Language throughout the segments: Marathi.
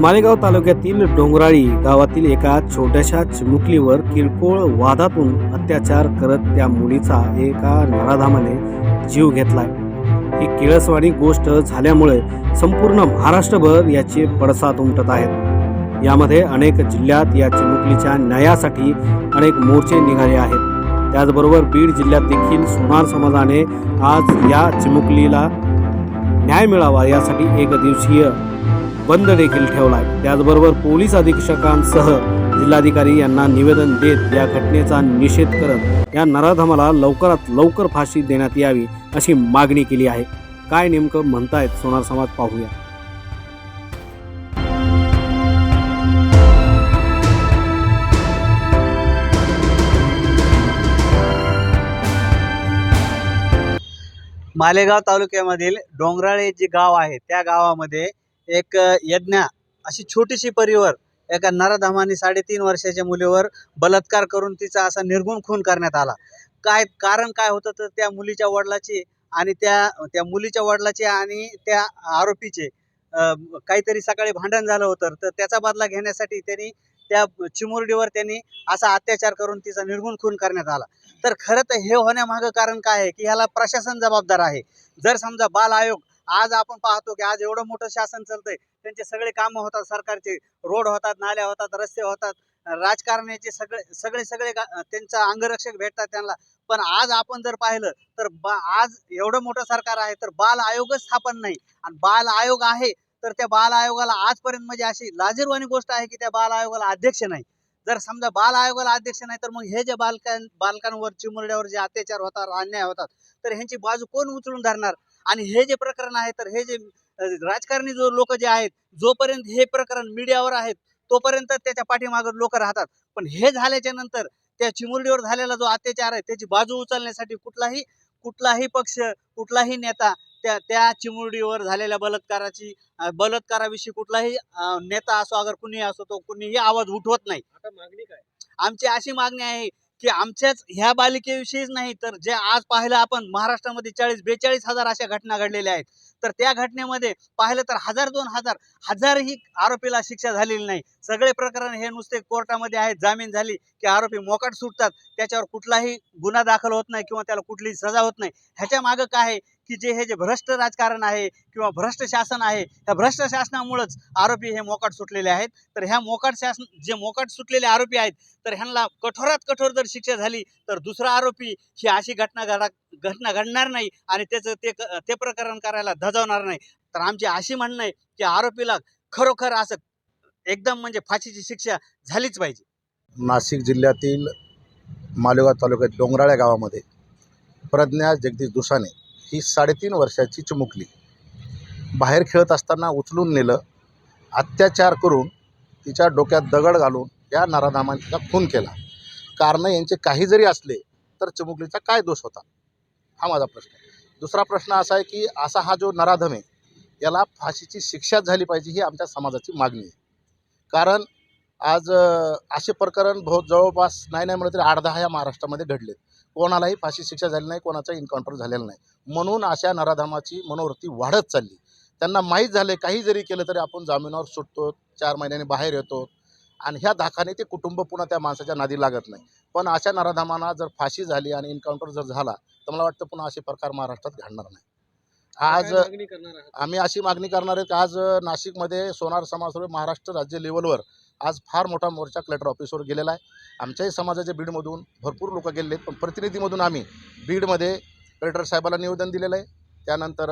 मालेगाव तालुक्यातील डोंगराळी गावातील एका छोट्याशा चिमुकलीवर किरकोळ वादातून अत्याचार करत त्या मुलीचा एका नराधामाने जीव घेतलाय. ही किळसवाणी गोष्ट झाल्यामुळे संपूर्ण महाराष्ट्रभर याचे पडसाद उमटत आहेत. यामध्ये अनेक जिल्ह्यात या चिमुकलीच्या न्यायासाठी अनेक मोर्चे निघाले आहेत. त्याचबरोबर बीड जिल्ह्यात देखील सोनार समाजाने आज या चिमुकलीला न्याय मिळावा यासाठी एक दिवसीय बंद देखील ठेवला आहे त्याचबरोबर पोलीस अधीक्षकांसह जिल्हाधिकारी यांना निवेदन देत या घटनेचा निषेध करत या नराधमाला लवकरात लवकर फाशी देण्यात यावी अशी मागणी केली आहे. काय नेमकं म्हणतायत सोनार समाज पाहूया. मालेगाव तालुक्यामधील डोंगराळे जे गाव आहे त्या गावामध्ये एक यज्ञा यज्ञ अशी छोटीशी परिवर एका नरधामाने साडेतीन वर्षाच्या मुलीवर बलात्कार करून तिचा असा निर्गुण खून करण्यात आला. काय कारण काय होतं तर त्या मुलीच्या वडिलाची आणि त्या त्या मुलीच्या वडिलाचे आणि त्या आरोपीचे काहीतरी सकाळी भांडण झालं होतं तर त्याचा बदला घेण्यासाठी त्यांनी त्या चिमुरडीवर त्यांनी असा अत्याचार करून तिचा निर्गुण खून करण्यात आला. तर खरं तर हे होण्यामागं कारण काय आहे की ह्याला प्रशासन जबाबदार आहे. जर समजा बाल आयोग आज आपण पाहतो की आज एवढं मोठं शासन चालतंय. त्यांचे सगळे कामं होतात सरकारचे. रोड होतात नाल्या होतात रस्ते होतात. राजकारण्याचे सगळे सगळे सगळे त्यांचा अंगरक्षक भेटतात त्यांना. पण आज आपण जर पाहिलं तर बा आज एवढं मोठं सरकार आहे तर बाल आयोगच स्थापन नाही. आणि बाल आयोग आहे तर त्या बाल आयोगाला आजपर्यंत म्हणजे अशी लाजीरवाणी गोष्ट आहे की त्या बाल आयोगाला अध्यक्ष नाही. जर समजा बाल आयोगाला अध्यक्ष नाही तर मग हे जे बालकां बालकांवर चिमुरड्यावर जे अत्याचार होतात अन्याय होतात तर ह्यांची बाजू कोण उचलून धरणार? आणि हे जे प्रकरण आहे तर हे जे राजकारणी जो लोक जे आहेत जोपर्यंत हे प्रकरण मीडियावर आहेत तोपर्यंत त्याच्या पाठीमागे लोक राहतात. पण हे झाल्याच्यानंतर त्या चिमुरडीवर झालेला जो अत्याचार आहे त्याची बाजू उचलण्यासाठी कुठलाही कुठलाही पक्ष कुठलाही नेता त्या त्या चिमुरडीवर झालेल्या बलात्काराची बलात्काराविषयी कुठलाही नेता असो अगर कुणी असो तो कुणीही आवाज उठवत नाही. आता मागणी काय? आमची अशी मागणी आहे की आमच्याच ह्या बालिकेविषयीच नाही तर जे आज पाहिलं आपण महाराष्ट्रामध्ये चाळीस बेचाळीस हजार अशा घटना घडलेल्या आहेत. तर त्या घटनेमध्ये पाहिलं तर हजार दोन हजार हजारही आरोपीला शिक्षा झालेली नाही. सगळे प्रकरण हे नुसते कोर्टामध्ये आहेत. जामीन झाली की आरोपी मोकाट सुटतात. त्याच्यावर कुठलाही गुन्हा दाखल होत नाही किंवा त्याला कुठलीही सजा होत नाही. ह्याच्या मागं काय आहे? की जे हे जे भ्रष्ट राजकारण आहे किंवा भ्रष्ट शासन आहे ह्या भ्रष्ट शासनामुळंच आरोपी हे मोकाट सुटलेले आहेत. तर ह्या मोकाट शासन जे मोकाट सुटलेले आरोपी आहेत तर ह्यांना कठोरात कठोर जर शिक्षा झाली तर दुसरा आरोपी ही अशी घटना घडा घटना घडणार नाही आणि त्याचं ते क- ते प्रकरण करायला धजावणार नाही. तर आमची अशी म्हणणं आहे की आरोपीला खरोखर असं एकदम म्हणजे फाशीची शिक्षा झालीच पाहिजे. नाशिक जिल्ह्यातील मालेगाव तालुक्यात डोंगराळ्या गावामध्ये प्रज्ञा जगदीश दुसाने ही साडेतीन वर्षाची चिमुकली. बाहेर खेळत असताना उचलून नेलं अत्याचार करून तिच्या डोक्यात दगड घालून या नराधामाने तिचा खून केला. कारणं यांचे काही जरी असले तर चिमुकलीचा काय दोष होता? हा माझा प्रश्न दुसरा प्रश्न असा आहे की असा हा जो नराधम आहे याला फाशीची शिक्षाच झाली पाहिजे ही आमच्या समाजाची मागणी आहे. कारण आज असे प्रकरण बहुत जवळपास नाही नाही म्हणलं तरी आठ दहा या महाराष्ट्रामध्ये घडलेत. कोणालाही फाशी शिक्षा झाली नाही कोणाचा एन्काउंटर झालेला नाही. म्हणून अशा नराधामाची मनोवृत्ती वाढत चालली. त्यांना माहीत झाले काही जरी केलं तरी आपण जामिनावर सुटतो चार महिन्यांनी बाहेर येतो. आणि ह्या धाकाने ते कुटुंब पुन्हा त्या माणसाच्या नादी लागत नाही. पण अशा नराधामांना जर फाशी झाली आणि एन्काउंटर जर झाला तर मला वाटतं पुन्हा असे प्रकार महाराष्ट्रात घडणार नाही. आज आम्ही अशी मागणी करणार आहेत की आज नाशिकमध्ये सोनार समाजासोबत महाराष्ट्र राज्य लेवलवर आज फार मोठा मोर्चा कलेक्टर ऑफिसवर गेलेला आहे. आमच्याही समाजाच्या बीडमधून भरपूर लोक गेलेले आहेत. पण प्रतिनिधीमधून आम्ही बीडमध्ये कलेक्टर साहेबाला निवेदन दिलेलं आहे. त्यानंतर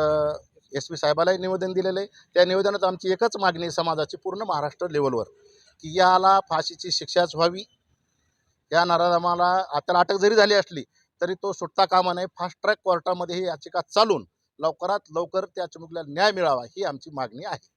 एस पी साहेबालाही निवेदन दिलेलं आहे. त्या निवेदनात आमची एकच मागणी समाजाची पूर्ण महाराष्ट्र लेवलवर की याला फाशीची शिक्षाच व्हावी. या आम्हाला आत्याला अटक जरी झाली असली तरी तो सुटता कामा नये. फास्ट ट्रॅक कोर्टामध्ये ही याचिका चालून लवकरात लवकर त्या चिमुकल्याला न्याय मिळावा ही आमची मागणी आहे.